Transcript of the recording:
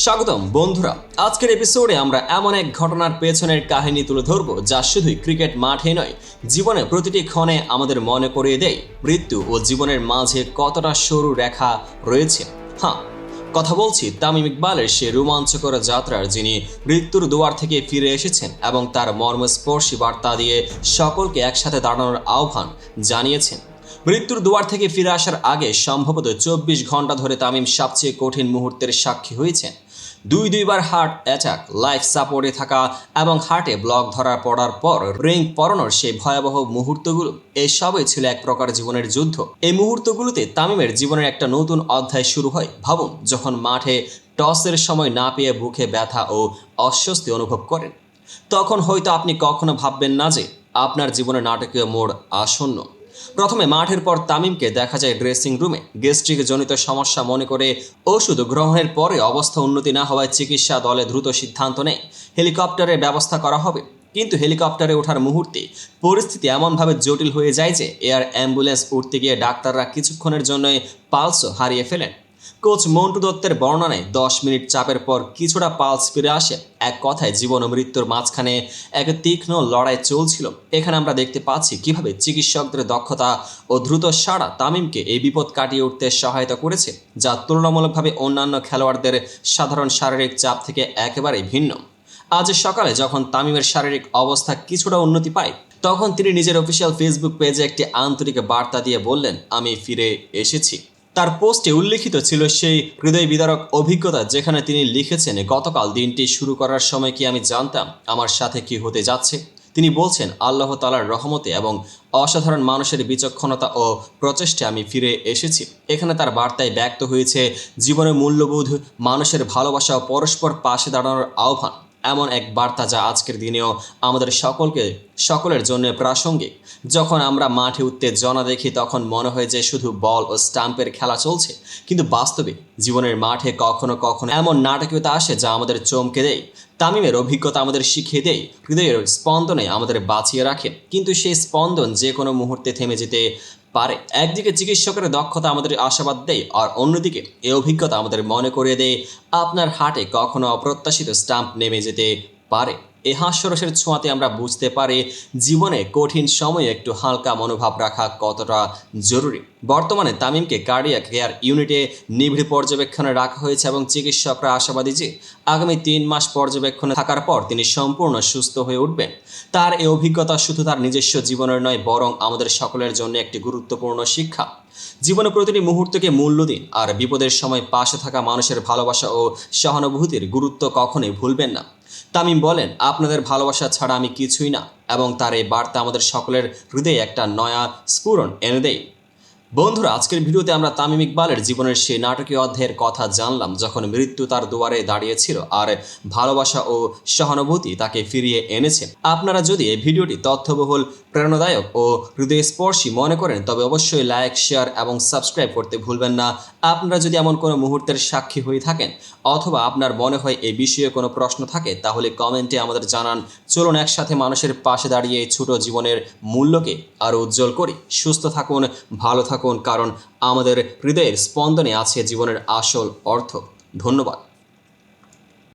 স্বাগতম, বন্ধুরা। আজকের এপিসোডে আমরা এমন এক ঘটনার পেছনের কাহিনী তুলে ধরব যা শুধুই ক্রিকেট মাঠে নয়, জীবনে প্রতিটি ক্ষণে আমাদের মনে করিয়ে দেয় মৃত্যু ও জীবনের মাঝে কতটা সরু রেখা রয়েছে। হ্যাঁ কথা বলছি তামিম ইকবালের সে রোমাঞ্চকর যাত্রার যিনি মৃত্যুর দুয়ার থেকে ফিরে এসেছেন এবং তার মর্মস্পর্শী বার্তা দিয়ে সকলকে একসাথে দাঁড়ানোর আহ্বান জানিয়েছেন। মৃত্যুর দুয়ার থেকে ফিরে আসার আগে সম্ভবত চব্বিশ ঘণ্টা ধরে তামিম সবচেয়ে কঠিন মুহূর্তের সাক্ষী হয়েছেন। দুই দুইবার হার্ট অ্যাটাক, লাইফ সাপোর্টে থাকা এবং হার্টে ব্লক ধরা পড়ার পর রিং পরানোর সেই ভয়াবহ মুহূর্তগুলো, এসবই ছিল এক প্রকার জীবনের যুদ্ধ। এই মুহূর্তগুলোতে তামিমের জীবনের একটা নতুন অধ্যায় শুরু হয়। ভাবুন, যখন মাঠে টসের সময় না পেয়ে বুকে ব্যথা ও অস্বস্তি অনুভব করেন, তখন হয়তো আপনি কখনো ভাববেন না যে আপনার জীবনে নাটকীয় মোড় আসন্ন। প্রথমে মাঠের পর তামিমকে দেখা যায় ড্রেসিং রুমে গেস্ট্রিক জনিত সমস্যা মনে করে ওষুধ গ্রহণের পরে অবস্থা উন্নতি না হওয়ায় চিকিৎসা দলে দ্রুত সিদ্ধান্ত নেয়। হেলিকপ্টারের ব্যবস্থা করা হবে। কিন্তু হেলিকপ্টারে ওঠার মুহূর্তে পরিস্থিতি এমনভাবে জটিল হয়ে যায় যে এয়ার অ্যাম্বুলেন্স উঠতে গিয়ে ডাক্তাররা কিছুক্ষণের জন্য পালসও হারিয়ে ফেলেন। কোচ মন্টু দত্তের বর্ণনায় দশ মিনিট চাপের পর কিছুটা পালস ফিরে আসে। এক কথায় জীবন ও মৃত্যুর মাঝখানে এক তীক্ষ্ণ লড়াই চলছিল। এখানে আমরা দেখতে পাচ্ছি কীভাবে চিকিৎসকদের দক্ষতা ও দ্রুত সাড়া তামিমকে এই বিপদ কাটিয়ে উঠতে সহায়তা করেছে, যা তুলনামূলকভাবে অন্যান্য খেলোয়াড়দের সাধারণ শারীরিক চাপ থেকে একেবারেই ভিন্ন। আজ সকালে যখন তামিমের শারীরিক অবস্থা কিছুটা উন্নতি পায়, তখন তিনি নিজের অফিসিয়াল ফেসবুক পেজে একটি আন্তরিক বার্তা দিয়ে বললেন, আমি ফিরে এসেছি। তার পোস্টে উল্লেখিত ছিল সেই হৃদয় বিদারক অভিজ্ঞতা যেখানে তিনি লিখেছেন, গতকাল দিনটি শুরু করার সময় কি আমি জানতাম আমার সাথে কি হতে যাচ্ছে? তিনি বলছেন, আল্লাহ তালার রহমতে এবং অসাধারণ মানুষের বিচক্ষণতা ও প্রচেষ্টায় আমি ফিরে এসেছি। এখানে তার বার্তায় ব্যক্ত হয়েছে, জীবনের মূল্যবোধ, মানুষের ভালোবাসা ও পরস্পর পাশে দাঁড়ানোর আহ্বান। এমন এক বার্তা যা আজকের দিনেও আমাদের সকলকে, সকলের জন্য প্রাসঙ্গিক। যখন আমরা মাঠে উত্তেজনা দেখি, তখন মনে হয় যে শুধু বল ও স্টাম্পের খেলা চলছে। কিন্তু বাস্তবে জীবনের মাঠে কখনো কখনো এমন নাটকীয়তা আসে যা আমাদের চমকে দেয়। তামিমের অভিজ্ঞতা আমাদের শিখিয়ে দেয়। হৃদয়ের স্পন্দনে আমাদের বাঁচিয়ে রাখে। কিন্তু সেই স্পন্দন যে কোনো মুহূর্তে থেমে যেতে পারে একদিকে চিকিৎসকের দক্ষতা আমাদের আশাবাদ দেয়, আর অন্যদিকে এ অভিজ্ঞতা আমাদের মনে করিয়ে দেয়, আপনার হাটে কখনো অপ্রত্যাশিত স্টাম্প নেমে যেতে পারে। এই হাস্যরসের ছোঁয়াতে আমরা বুঝতে পারি জীবনে কঠিন সময়ে একটু হালকা মনোভাব রাখা কতটা জরুরি। বর্তমানে তামিমকে কার্ডিয়াক কেয়ার ইউনিটে নিবিড় পর্যবেক্ষণে রাখা হয়েছে এবং চিকিৎসকরা আশাবাদী যে আগামী তিন মাস পর্যবেক্ষণে থাকার পর তিনি সম্পূর্ণ সুস্থ হয়ে উঠবেন। তার এই অভিজ্ঞতা শুধু তার নিজস্ব জীবনের নয়, বরং আমাদের সকলের জন্য একটি গুরুত্বপূর্ণ শিক্ষা। জীবনে প্রতিটি মুহূর্তকে মূল্য দিন, আর বিপদের সময় পাশে থাকা মানুষের ভালোবাসা ও সহানুভূতির গুরুত্ব কখনোই ভুলবেন না। তামিম বলেন, আপনাদের ভালোবাসা ছাড়া আমি কিছুই না এবং তার এই বার্তা আমাদের সকলের হৃদয়ে একটা নয়া স্ফুরণ এনে দেয়। বন্ধুরা, আজকের ভিডিওতে আমরা তামিম ইকবালের জীবনের সেই নাটকীয় অধ্যায়ের কথা জানলাম, যখন মৃত্যু তার দুয়ারে দাঁড়িয়েছিল আর ভালোবাসা ও সহানুভূতি তাকে ফিরিয়ে এনেছে। আপনারা যদি এই ভিডিওটি তথ্যবহুল, প্রেরণাদায়ক ও হৃদয়স্পর্শী মনে করেন, তবে অবশ্যই লাইক, শেয়ার এবং সাবস্ক্রাইব করতে ভুলবেন না। আপনারা যদি এমন কোনো মুহূর্তের সাক্ষী হয়ে থাকেন অথবা আপনার মনে হয় এই বিষয়ে কোনো প্রশ্ন থাকে, তাহলে কমেন্টে আমাদের জানান। চলুন একসাথে মানুষের পাশে দাঁড়িয়ে ছোট জীবনের মূল্যকে আরও উজ্জ্বল করি। সুস্থ থাকুন, ভালো থাকুন কারণ আমাদের হৃদয়ের স্পন্দনে আছে জীবনের আসল অর্থ। ধন্যবাদ।